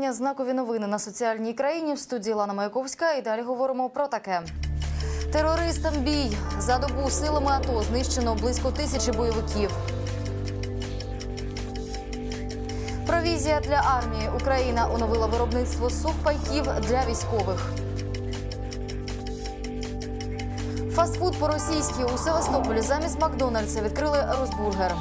Моє. Знакові новини на соціальній країні в студії Лана Маяковська. І далі говоримо про таке. Терористам бій за добу силами АТО знищено близько тисячі бойовиків. Провізія для армії. Україна оновила виробництво сухпайків для військових. Фастфуд по-російськи у Севастополі замість Макдональдса відкрили Росбургер.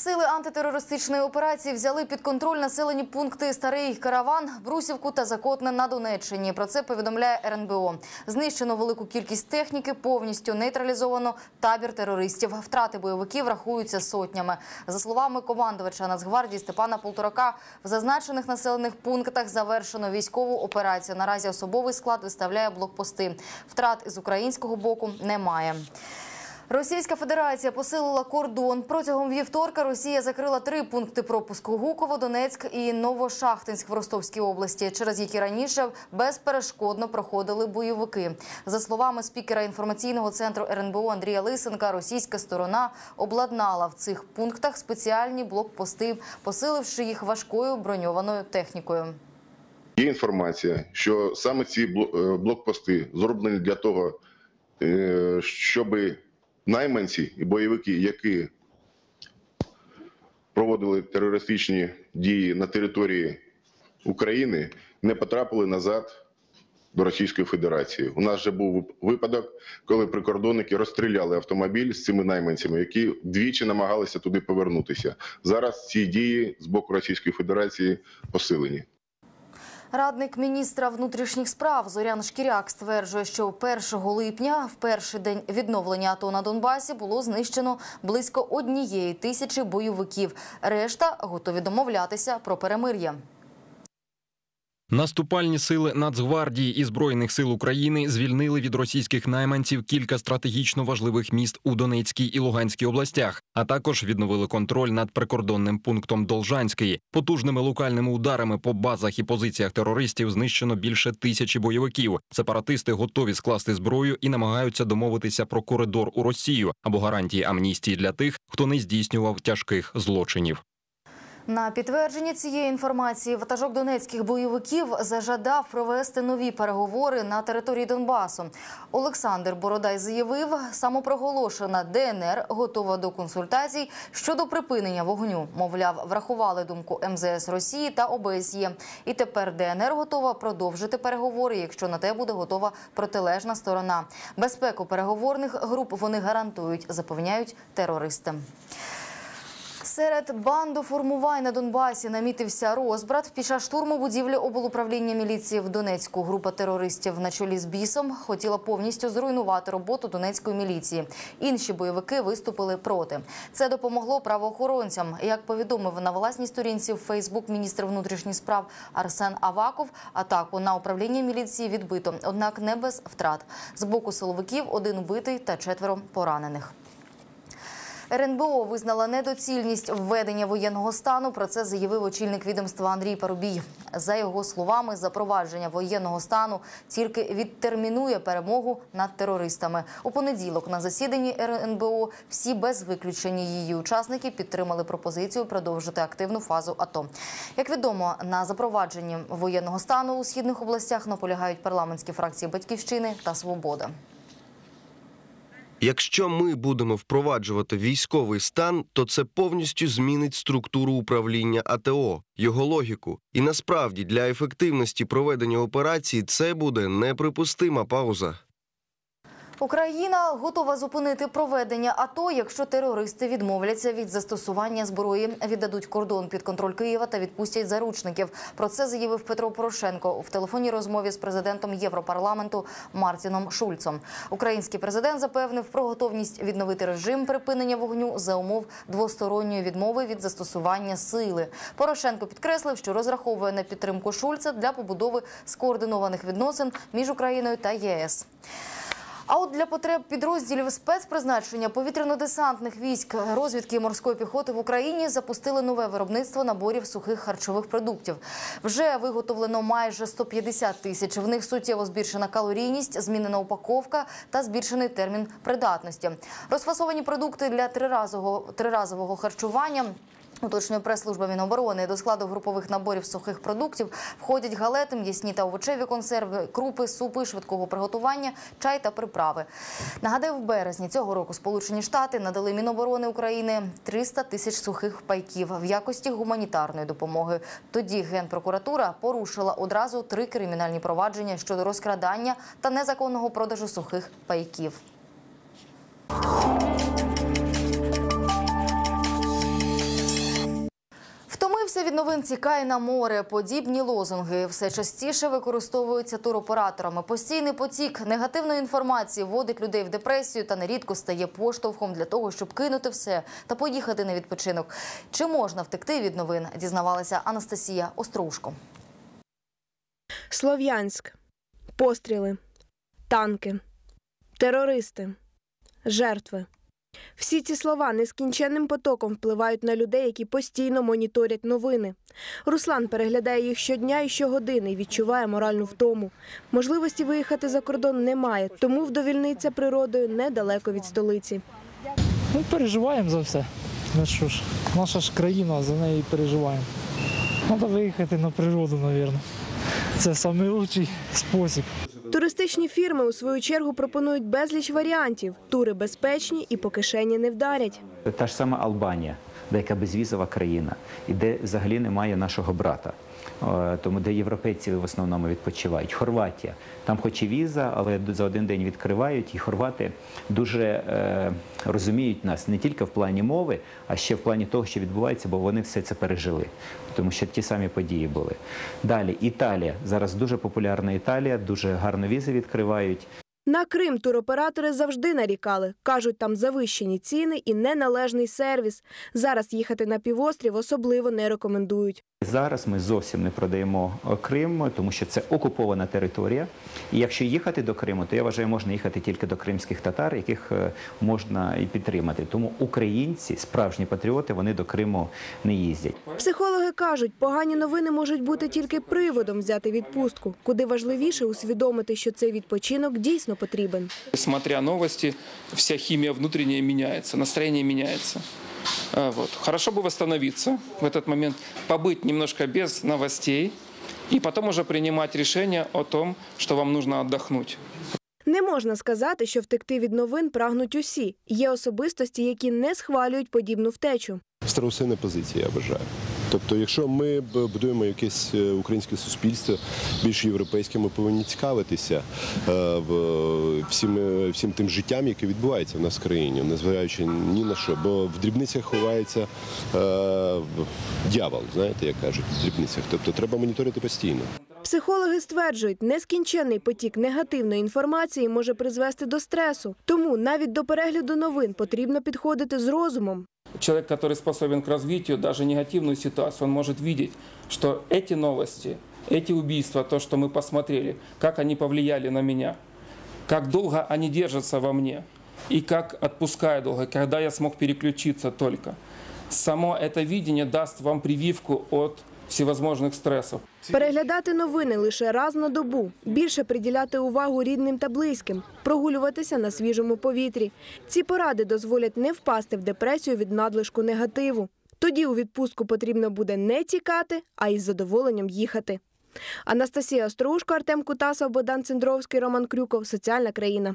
Сили антитерористичної операції взяли під контроль населені пункти Старий Караван, Брусівку та Закотне на Донеччині. Про це повідомляє РНБО. Знищено велику кількість техніки, повністю нейтралізовано табір терористів. Втрати бойовиків рахуються сотнями. За словами командувача Нацгвардії Степана Полторака, в зазначених населених пунктах завершено військову операцію. Наразі особовий склад виставляє блокпости. Втрат із українського боку немає. Російська Федерація посилила кордон. Протягом вівторка Росія закрила три пункти пропуску: Гуково, Донецьк і Новошахтинськ в Ростовській області, через які раніше безперешкодно проходили бойовики. За словами спікера інформаційного центру РНБО Андрія Лисенка, російська сторона обладнала в цих пунктах спеціальні блокпости, посиливши їх важкою броньованою технікою. Є інформація, що саме ці е, блокпости зроблені для того, е, щоб найманці і бойовики, які проводили терористичні дії на території України, не потрапили назад до Російської Федерації. У нас вже був випадок, коли прикордонники розстріляли автомобіль з цими найманцями, які двічі намагалися туди повернутися. Зараз ці дії з боку Російської Федерації посилені. Радник міністра внутрішніх справ Зорян Шкіряк стверджує, що 1 липня, в перший день відновлення АТО на Донбасі, було знищено близько однієї тисячі бойовиків. Решта готові домовлятися про перемир'я. Наступальні сили Нацгвардії і збройних сил України звільнили від російських найманців кілька стратегічно важливих міст у Донецькій і Луганській областях, а також відновили контроль над прикордонним пунктом Должанський. Потужними локальними ударами по базах і позиціях терористів знищено більше тисячі бойовиків. Сепаратисти готові скласти зброю і намагаються домовитися про коридор у Росію або гарантії амністії для тих, хто не здійснював тяжких злочинів. На підтвердження цієї інформації ватажок донецьких бойовиків зажадав провести нові переговори на території Донбасу. Олександр Бородай заявив, самопроголошена ДНР готова до консультацій щодо припинення вогню. Мовляв, врахували думку МЗС Росії та ОБСЄ. І тепер ДНР готова продовжити переговори, якщо на те буде готова протилежна сторона. Безпеку переговорних груп вони гарантують, запевняють терористи. Серед бандоформувань на Донбасі намітився розбрат. Під час штурму будівлі облуправління міліції в Донецьку група терористів на чолі з бісом хотіла повністю зруйнувати роботу донецької міліції. Інші бойовики виступили проти. Це допомогло правоохоронцям. Як повідомив на власній сторінці в Фейсбук міністр внутрішніх справ Арсен Аваков, атаку на управління міліції відбито, однак не без втрат. З боку силовиків один убитий та четверо поранених. РНБО визнала недоцільність введення воєнного стану. Про це заявив очільник відомства Андрій Парубій. За його словами, запровадження воєнного стану тільки відтермінує перемогу над терористами. У понеділок на засіданні РНБО всі без виключення її учасники підтримали пропозицію продовжити активну фазу АТО. Як відомо, на запровадженні воєнного стану у східних областях наполягають парламентські фракції Батьківщини та Свобода. Якщо ми будемо впроваджувати військовий стан, то це повністю змінить структуру управління АТО, його логіку. І насправді для ефективності проведення операції це буде неприпустима пауза. Україна готова зупинити проведення АТО, якщо терористи відмовляться від застосування зброї, віддадуть кордон під контроль Києва та відпустять заручників. Про це заявив Петро Порошенко в телефонній розмові з президентом Європарламенту Мартіном Шульцом. Український президент запевнив про готовність відновити режим припинення вогню за умов двосторонньої відмови від застосування сили. Порошенко підкреслив, що розраховує на підтримку Шульца для побудови скоординованих відносин між Україною та ЄС. А от для потреб підрозділів спецпризначення повітряно-десантних військ розвідки і морської піхоти в Україні запустили нове виробництво наборів сухих харчових продуктів. Вже виготовлено майже 150 тисяч. В них суттєво збільшена калорійність, змінена упаковка та збільшений термін придатності. Розфасовані продукти для триразового, триразового харчування. Уточнює прес-служба Міноборони. До складу групових наборів сухих продуктів входять галети, м'ясні та овочеві консерви, крупи, супи швидкого приготування, чай та приправи. Нагадаю, в березні цього року Сполучені Штати надали Міноборони України 300 тисяч сухих пайків в якості гуманітарної допомоги. Тоді Генпрокуратура порушила одразу три кримінальні провадження щодо розкрадання та незаконного продажу сухих пайків. Втомився від новин «Тікай на море. Подібні лозунги все частіше використовуються туроператорами. Постійний потік негативної інформації вводить людей в депресію та нерідко стає поштовхом для того, щоб кинути все та поїхати на відпочинок. Чи можна втекти від новин? Дізнавалася Анастасія Острушко. Слов'янськ. Постріли. Танки. Терористи. Жертви. Всі ці слова нескінченним потоком впливають на людей, які постійно моніторять новини. Руслан переглядає їх щодня і щогодини і відчуває моральну втому. Можливості виїхати за кордон немає, тому вдовільниться природою недалеко від столиці. Ну, переживаємо за все. Ну що ж, наша ж країна, за неї переживаємо. Треба виїхати на природу, мабуть. Це найкращий спосіб. Туристичні фірми у свою чергу пропонують безліч варіантів. Тури безпечні і по кишені не вдарять. Та ж сама Албанія, деяка безвізова країна, і де взагалі немає нашого брата. Е, Тому де європейці в основному відпочивають. Хорватія. Там хоч і віза, але за один день відкривають, і хорвати дуже е, розуміють нас не тільки в плані мови, а ще в плані того, що відбувається, бо вони все це пережили. Тому що ті самі події були. Далі Італія. Зараз дуже популярна Італія, дуже гарно візи відкривають. На Крим туроператори завжди нарікали. Кажуть, там завищені ціни і неналежний сервіс. Зараз їхати на півострів особливо не рекомендують. Зараз ми зовсім не продаємо е, Крим, тому що це окупована територія. І якщо їхати до Криму, то я вважаю, можна їхати тільки до кримських татар, яких е, можна і підтримати. Тому українці, справжні патріоти, вони до Криму не їздять. Психологи кажуть, погані новини можуть бути тільки приводом взяти відпустку, куди важливіше усвідомити, що цей відпочинок дійсно потрібен. Смотря новости, вся химия внутренняя меняется, настроение меняется. А, Вот. Хорошо бы восстановиться в этот момент, побыть немножко без новостей и потом уже принимать решение о том, что вам нужно отдохнуть. Не можна сказати, що втекти від новин прагнуть усі. Є особистості, які не схвалюють подібну втечу. страусина позиція, я вважаю. Тобто, якщо ми будуємо якесь е, українське суспільство більш європейське, ми повинні цікавитися е, всім, е, всім тим життям, яке відбувається в нас в країні, незважаючи ні на що. Бо в дрібницях ховається дьявол, знаєте, як кажуть, в дрібницях. Тобто треба моніторити постійно. Психологи стверджують, нескінченний потік негативної інформації може призвести до стресу. Тому навіть до перегляду новин потрібно підходити з розумом. Человек, который способен к развитию, даже негативную ситуацию, он может видеть, что эти новости, эти убийства, то, что мы посмотрели, как они повлияли на меня, как долго они держатся во мне и как отпускаю долго, когда я смог переключиться только. Само это видение даст вам прививку от всевозможных стрессов. Переглядати новини лише раз на добу, більше приділяти увагу рідним та близьким, прогулюватися на свіжому повітрі. Ці поради дозволять не впасти в депресію від надлишку негативу. Тоді у відпустку потрібно буде не тікати, а із задоволенням їхати. Анастасія Острушко, Артем Кутасов, Богдан Цендровський, Роман Крюков. Соціальна країна.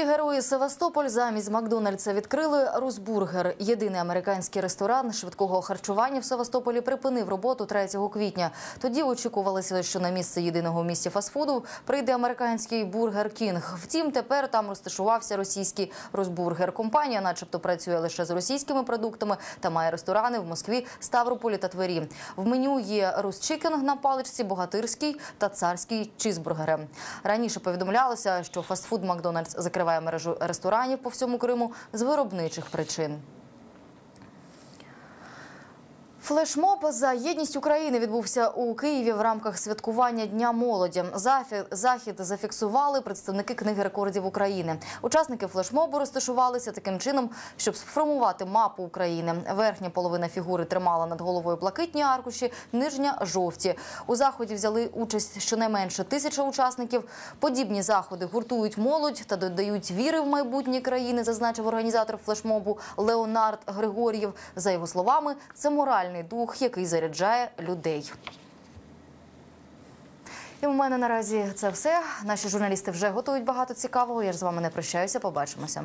Місті Герої Севастополь замість Макдональдса відкрили Русбургер. Єдиний американський ресторан швидкого харчування в Севастополі припинив роботу 3 квітня. Тоді очікувалося, що на місце єдиного в місті фастфуду прийде американський бургер Кінг. Втім, тепер там розташувався російський Росбургер. Компанія, начебто, працює лише з російськими продуктами та має ресторани в Москві, Ставрополі та Твері. В меню є Русчикінг на паличці, богатирський та царський чізбургери. Раніше повідомлялося, що фастфуд Макдональдс закриває мережу ресторанів по всьому Криму з виробничих причин. Флешмоб за єдність України відбувся у Києві в рамках святкування Дня молоді. Захід зафіксували представники книги рекордів України. Учасники флешмобу розташувалися таким чином, щоб сформувати мапу України. Верхня половина фігури тримала над головою блакитні аркуші, нижня жовті. У заході взяли участь щонайменше тисяча учасників. Подібні заходи гуртують молодь та додають віри в майбутнє країни, зазначив організатор флешмобу Леонард Григор'єв. За його словами, це моральний дух, який заряджає людей. І у мене наразі це все. Наші журналісти вже готують багато цікавого. Я ж з вами не прощаюся. Побачимося.